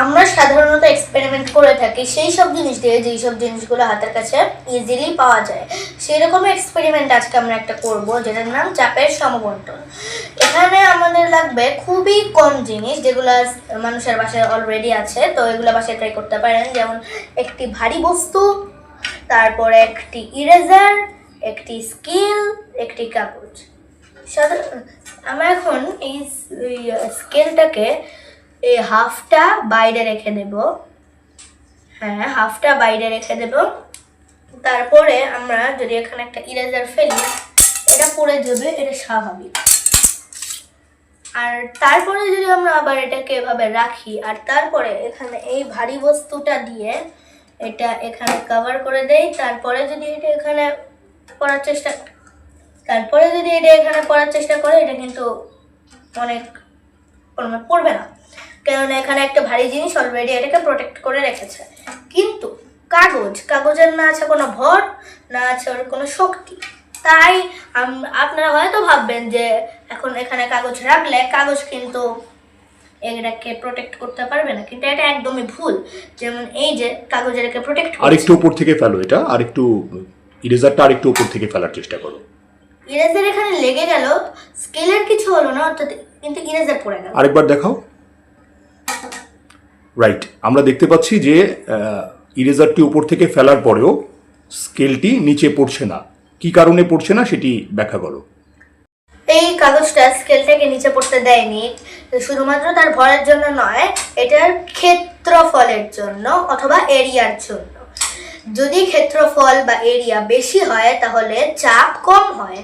আমরা সাধারণত এক্সপেরিমেন্ট করে থাকি, সেই সব জিনিস দিয়ে, যেই সব জিনিসগুলো হাতের কাছে ইজিলি পাওয়া যায়। সেই রকম এক্সপেরিমেন্ট আজকে আমরা একটা করব, যেটার নাম চাপের সমবন্টন। এখানে আমাদের লাগবে খুবই কম জিনিস, যেগুলো মানুষের বাসায় অলরেডি আছে, তো এগুলো বাসায় ট্রাই করতে পারেন। যেমন একটি ভারী বস্তু, তারপরে একটি ইরেজার একটি স্কেল একটি কাগজ। সাধারণ আমরা এখন এই স্কেলটাকে এই হাফটা বাইরে রেখে দেব হ্যাঁ হাফটা বাইরে রেখে দেব। তারপরে আমরা যদি এখানে একটা ইরেজার ফেলি, এটা পড়ে যাবে, এটা স্বাভাবিক। আর তারপরে যদি আমরা আবার এটাকে এভাবে রাখি, আর তারপরে এখানে এই ভারী বস্তুটা দিয়ে এটা এখানে কভার করে দেই, তারপরে যদি এটা এখানে পড়ার চেষ্টা, তারপরে যদি এটা এখানে পড়ার চেষ্টা করে, এটা কিন্তু অনেক পড়বে না। কেননা এখানে একটা ভারী জিনিস অলরেডি এটাকে প্রোটেক্ট করে রেখেছে। কিন্তু কাগজ কাগজের না আছে কোনো ভর না আছে ওর কোনো শক্তি। তাই আপনারা হয়তো ভাববেন যে এখন এখানে কাগজ রাখলে কাগজ কিন্তু এটাকে প্রোটেক্ট করতে পারবে না। কিন্তু এটা একদমই ভুল। যেমন এই যে কাগজ এটাকে প্রোটেক্ট আরেকটু উপর থেকে ফেলো এটা আরেকটু ইরেজারটা আরেকটু উপর থেকে ফেলার চেষ্টা করো। ইরেজার এখানে লেগে গেল স্কেলের কিছু হলো না অর্থাৎ কিন্তু ইরেজার পড়ে গেল। আরেকবার দেখাও। রাইট আমরা দেখতে পাচ্ছি যে ইরেজারটি উপর থেকে ফেলার পরেও স্কেলটি নিচে পড়ছে না। কি কারণে পড়ছে না সেটি ব্যাখ্যা করো। এই কাগজটা স্কেলটাকে নিচে পড়তে দেয়নি। শুধুমাত্র তার ভরের জন্য নয়, এটার ক্ষেত্রফলের জন্য অথবা এরিয়ার জন্য। যদি ক্ষেত্রফল বা এরিয়া বেশি হয়, তাহলে চাপ কম হয়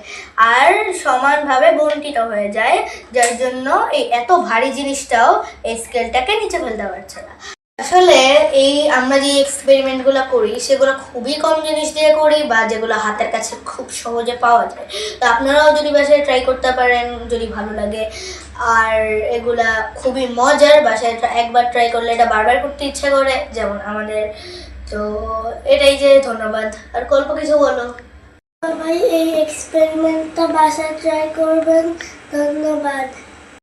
আর সমানভাবে বন্টিত হয়ে যায়, যার জন্য এই এত ভারী জিনিসটাও এই স্কেলটাকে নিচে ফেলতে পারছে না। আসলে এই আমরা যে এক্সপেরিমেন্টগুলো করি, সেগুলো খুবই কম জিনিস দিয়ে করি বা যেগুলো হাতের কাছে খুব সহজে পাওয়া যায়। তো আপনারাও যদি বাসায় ট্রাই করতে পারেন, যদি ভালো লাগে। আর এগুলা খুবই মজার, বাসায় একবার ট্রাই করলে এটা বারবার করতে ইচ্ছা করে, যেমন আমাদের তো এটাই যে ধন্যবাদ। আর গল্প কিছু বলো? সবাই এই এক্সপেরিমেন্টটা বাসায় ট্রাই করবেন। ধন্যবাদ।